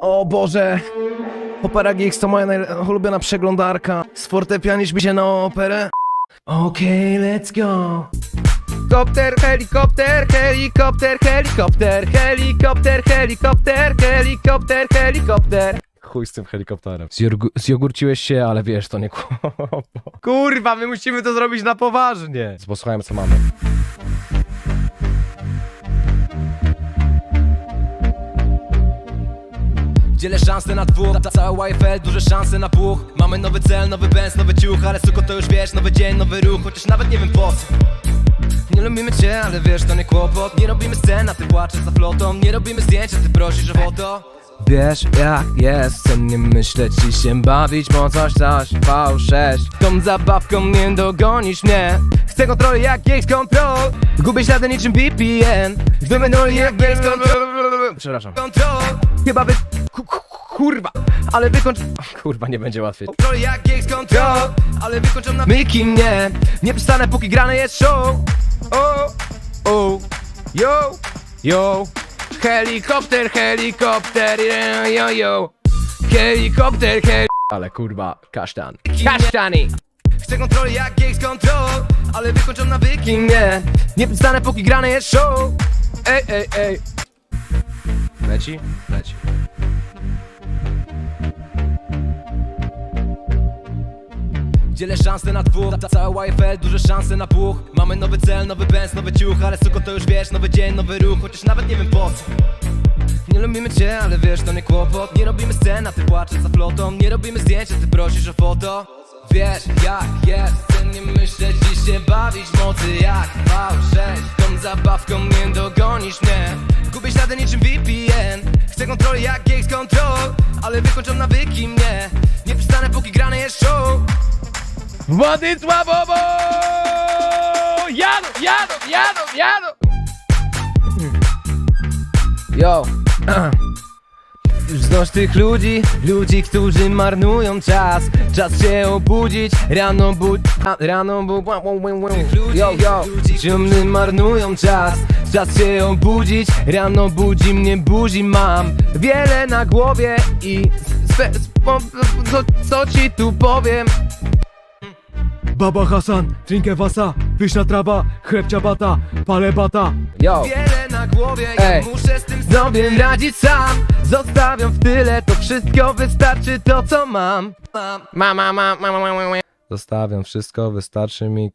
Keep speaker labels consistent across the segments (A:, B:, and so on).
A: O Boże! Opera Geeks to moja ulubiona przeglądarka. Z fortepianiliśmy się na operę. Okej, let's go! Kopter, helikopter, helikopter, helikopter, helikopter, helikopter, helikopter, helikopter. Chuj z tym helikopterem. Zjorgu- zjogurciłeś się, ale wiesz, to nie kłopo. Kurwa, my musimy to zrobić na poważnie. Posłuchajmy, co mamy.
B: Dzielę szanse na dwóch, ta cała YFL, duże szanse na puch Mamy nowy cel, nowy Benz, nowy ciuch Ale suko to już wiesz, nowy dzień, nowy ruch Chociaż nawet nie wiem po co. Nie lubimy cię, ale wiesz, to nie kłopot. Nie robimy scen, a ty płaczesz za flotą. Nie robimy zdjęcia, ty prosisz o foto.
A: Wiesz jak jest, chcę nie myśleć i się bawić Bo coś, coś, V6 Tą zabawką nie dogonisz mnie. Chcę kontroli jak Gates Control Gubię ślady niczym VPN Gdy menuli jak Control. Przepraszam.
B: Kontrol,
A: Chyba wy... Ku, ku, kurwa Ale wykończ... Kurwa, nie będzie łatwiej.
B: Kontrol jak Gates Control Ale wykończą na
A: Myki mnie Nie? Przestanę póki grane jest show. O, o, yo, yo. Helikopter, helikopter, yo, yo, yo. Helikopter, hel... Ale kurwa, kasztan. Kasztani!
B: Chcę kontroli jak Gates Control Ale wykończą nawyki
A: mnie Nie przestanę póki grane jest show. Ej, ej, ej Leci? Leci.
B: Dzielę szanse na dwóch, ta cała YFL, duże szanse na puch Mamy nowy cel, nowy Benz, nowy ciuch Ale suko to już wiesz, nowy dzień, nowy ruch Chociaż nawet nie wiem po co. Nie lubimy cię, ale wiesz, to nie kłopot. Nie robimy scen, a ty płaczesz za flotą. Nie robimy zdjęcia, ty prosisz o foto. Wiesz jak jest, chcę nie myśleć i się bawić mocy. Jak V6 Tą zabawką nie dogonisz mnie Gubię ślady niczym VPN Chcę kontroli jak Gates Control Ale wykończą nawyki mnie Nie przestanę póki grane jest show
A: Władysławowo! Jadą, jadą, jadą, jadą! Yo! Znoś tych ludzi, ludzi, którzy marnują czas. Czas się obudzić, rano budź, rano budź Yo, yo, ciemny marnują czas. Czas się obudzić, rano budzi mnie, buzi mam. Wiele na głowie i spe, spo, co, co ci tu powiem?
C: Baba Hasan, trinkę wasa, pyszna trawa, chleb ciabata, palę bata.
A: Yo!
B: Wiele na głowie,
A: Ej.
B: ja muszę z tym
A: Sobie radzić sam. Zostawiam w tyle To wszystko wystarczy to co mam.
B: Sam.
A: Mama, mama, mama, mama Zostawiam wszystko, wystarczy mi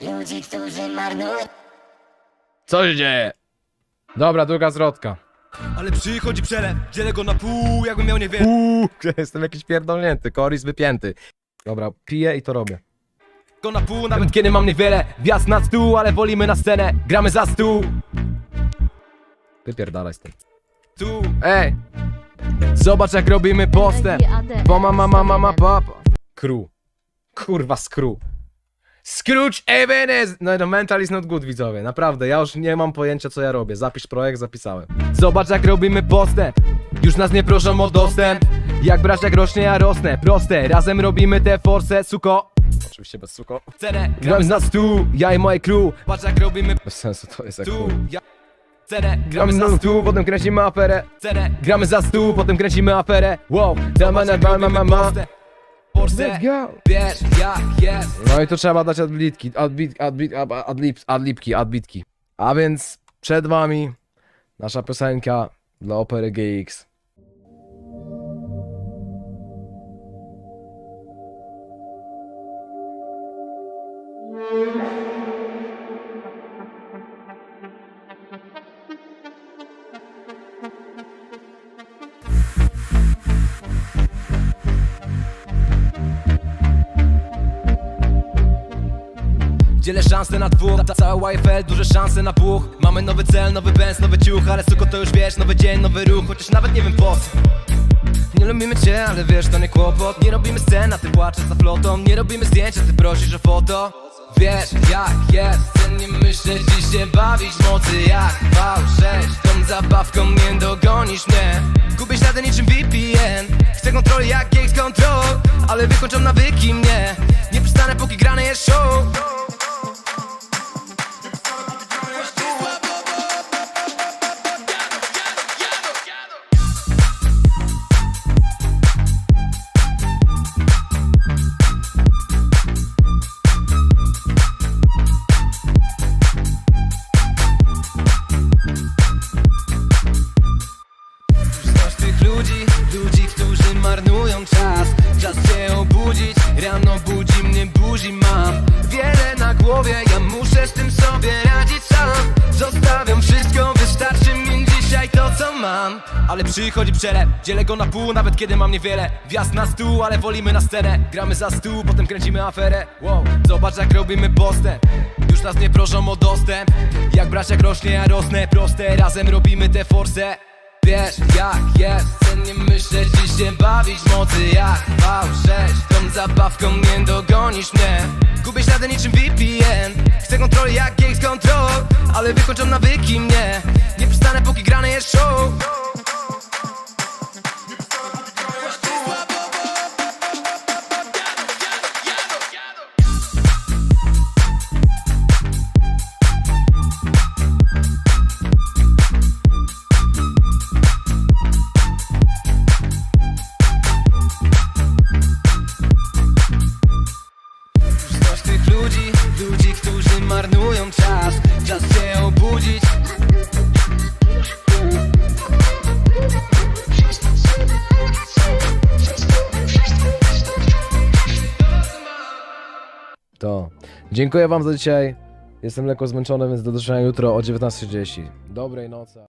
D: Ludzi, którzy marnują
A: Co się dzieje? Dobra, druga zwrotka.
B: Ale przychodzi przelew, dzielę go na pół, jakbym miał nie wiem
A: Uuu, jestem jakiś pierdolnięty, koris wypięty. Dobra, piję i to robię
B: go na pół, nawet
A: kiedy mam niewiele, wjazd na stół, ale wolimy na scenę. Gramy za stół. Wypierdalaj z tym
B: tu.
A: Ej! Zobacz jak robimy postęp Bo mama, mama, mama, papa Crew Kurwa, screw Scrooge Ebenezer. No, no mental is not good, widzowie. Naprawdę, ja już nie mam pojęcia co ja robię. Zapisz projekt, zapisałem. Zobacz jak robimy postęp Już nas nie proszą o dostęp. Jak brać jak rośnie, ja rosnę. Proste, razem robimy te force, suko Oczywiście bez suko
B: cenę
A: Gramy za stół, ja i moje crew
B: Patrz jak robimy
A: Bez sensu to jest jak
B: tu
A: chuj.
B: ja Cenę,
A: Gramy za stół, potem kręcimy aferę
B: cenę
A: Gramy za stół, potem kręcimy aferę Wow, dama na ma, ma, ma, ma.
B: Porsche,
A: Let's go!
B: wiesz jak jest
A: No i tu trzeba dać adlitki, adbit, adbit, ad, adlip, adlipki, adbitki. A więc przed wami nasza piosenka dla opery GX.
B: Dzielę szanse na dwóch, ta cała YFL, duże szanse na puch. Mamy nowy cel, nowy Benz, nowy ciuch Ale suko to już wiesz, nowy dzień, nowy ruch. Chociaż nawet nie wiem po co. Nie lubimy cię, ale wiesz, to nie kłopot. Nie robimy scen, a ty płaczesz za flotą. Nie robimy zdjęcia, ty prosisz o foto. Wiesz jak jest, chcę nie myśleć i się bawić mocy jak V6 Tą zabawką nie dogonisz mnie. Gubię ślady niczym VPN Chcę kontroli jak Gates Control Ale wykończą nawyki mnie. Nie przestanę póki grane jest show ludzi Ludzi, którzy marnują czas. Czas się obudzić Rano budzi mnie buzi mam. Wiele na głowie Ja muszę z tym sobie radzić sam. Zostawiam wszystko Wystarczy mi dzisiaj to co mam. Ale przychodzi przelew Dzielę go na pół nawet kiedy mam niewiele. Wjazd na stół, ale wolimy na scenę. Gramy za stół, potem kręcimy aferę. Wow, zobacz jak robimy postęp. Już nas nie proszą o dostęp. Jak braciak rośnie, ja rosnę Proste, razem robimy te force. Wiesz jak jest, chcę nie myśleć Dziś się bawić mocy jak V6 Tą zabawką nie dogonisz mnie. Gubię ślady niczym VPN Chcę kontroli jak Games Control Ale wykończą nawyki mnie. Nie przestanę póki grane jest show
A: Dziękuję wam za dzisiaj. Jestem lekko zmęczony, więc do zobaczenia jutro o 19.30. Dobrej nocy.